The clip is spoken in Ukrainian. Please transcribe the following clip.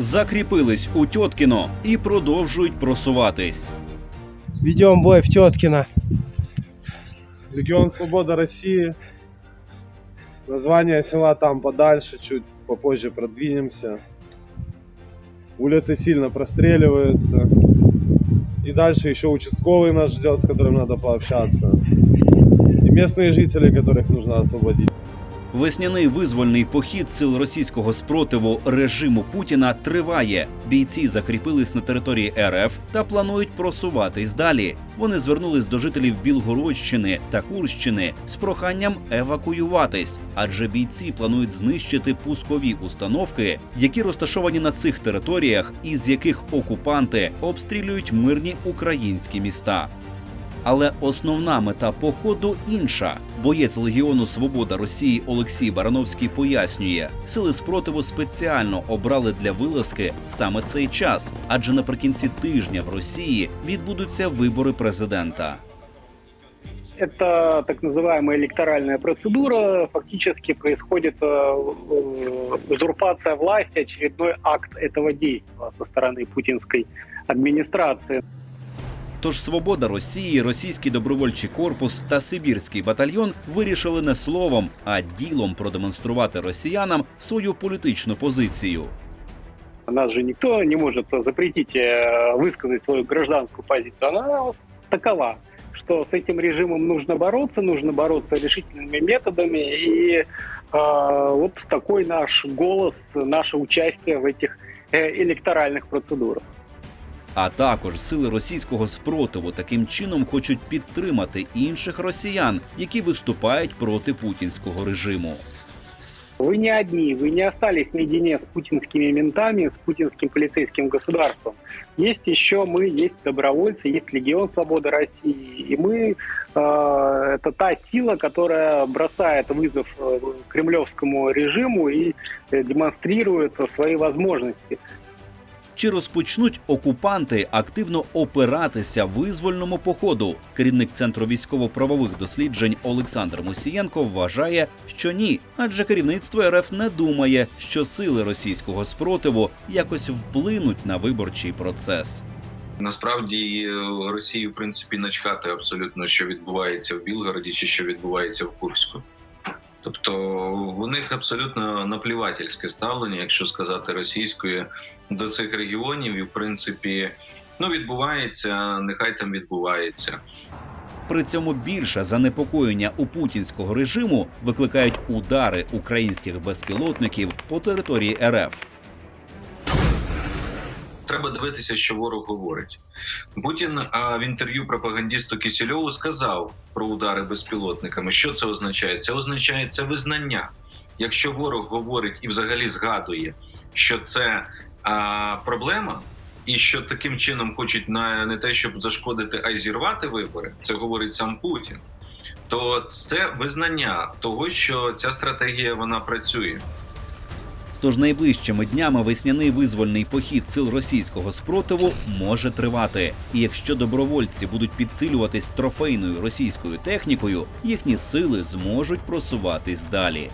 закріпились у Тьоткіно і продовжують просуватись. Ведем бой в Теткино. Легион Свобода России. Название села там подальше, чуть попозже продвинемся. Улицы сильно простреливаются. И дальше еще участковый нас ждет, с которым надо пообщаться. И местные жители, которых нужно освободить. Весняний визвольний похід сил російського спротиву режиму Путіна триває. Бійці закріпились на території РФ та планують просуватись далі. Вони звернулись до жителів Білгородщини та Курщини з проханням евакуюватись, адже бійці планують знищити пускові установки, які розташовані на цих територіях, із яких окупанти обстрілюють мирні українські міста. Але основна мета походу інша. Боєць Легіону Свобода Росії Олексій Барановський пояснює, сили спротиву спеціально обрали для вилазки саме цей час, адже наприкінці тижня в Росії відбудуться вибори президента. Это так называемая электоральная процедура. Фактически происходит э, э, узурпация власти, очередной акт этого действия со стороны путинской администрации. Тож свобода Росії, російський добровольчий корпус та Сибірський батальйон вирішили не словом, а ділом продемонструвати росіянам свою політичну позицію. Нас же никто не может запретить э, высказать свою гражданскую позицию. Она у нас такова, что с этим режимом нужно бороться, нужно бороться решительными методами. И э, вот такой наш голос, наше участие в этих э, электоральных процедурах. А також сили російського спротиву таким чином хочуть підтримати інших росіян, які виступають проти путінського режиму. Вы не одни, вы не остались наедине с путинскими ментами, с путинским полицейским государством. Есть еще мы, есть добровольцы, есть Легион Свободы России. И мы э, это та сила, которая бросает вызов э, кремлевскому режиму и э, демонстрирует свои возможности. Чи розпочнуть окупанти активно опиратися визвольному походу? Керівник центру військово-правових досліджень Олександр Мусієнко вважає, що ні, адже керівництво РФ не думає, що сили російського спротиву якось вплинуть на виборчий процес. Насправді е, Росії, в принципі, начхати абсолютно, що відбувається в Білгороді чи що відбувається в Курську. Тобто у них абсолютно наплівательське ставлення, якщо сказати російською, до цих регіонів, і в принципі, ну відбувається, нехай там відбувається. При цьому більше занепокоєння у путінського режиму викликають удари українських безпілотників по території РФ. Треба дивитися, що ворог говорить. Путін а, в інтерв'ю пропагандісту Кісільову сказав про удари безпілотниками. Що це означає? Це означає це визнання. Якщо ворог говорить і взагалі згадує, що це а, проблема, і що таким чином хочуть на не те, щоб зашкодити, а й зірвати вибори, це говорить сам Путін. То це визнання того, що ця стратегія вона працює. Тож найближчими днями весняний визвольний похід сил російського спротиву може тривати. І якщо добровольці будуть підсилюватись трофейною російською технікою, їхні сили зможуть просуватись далі.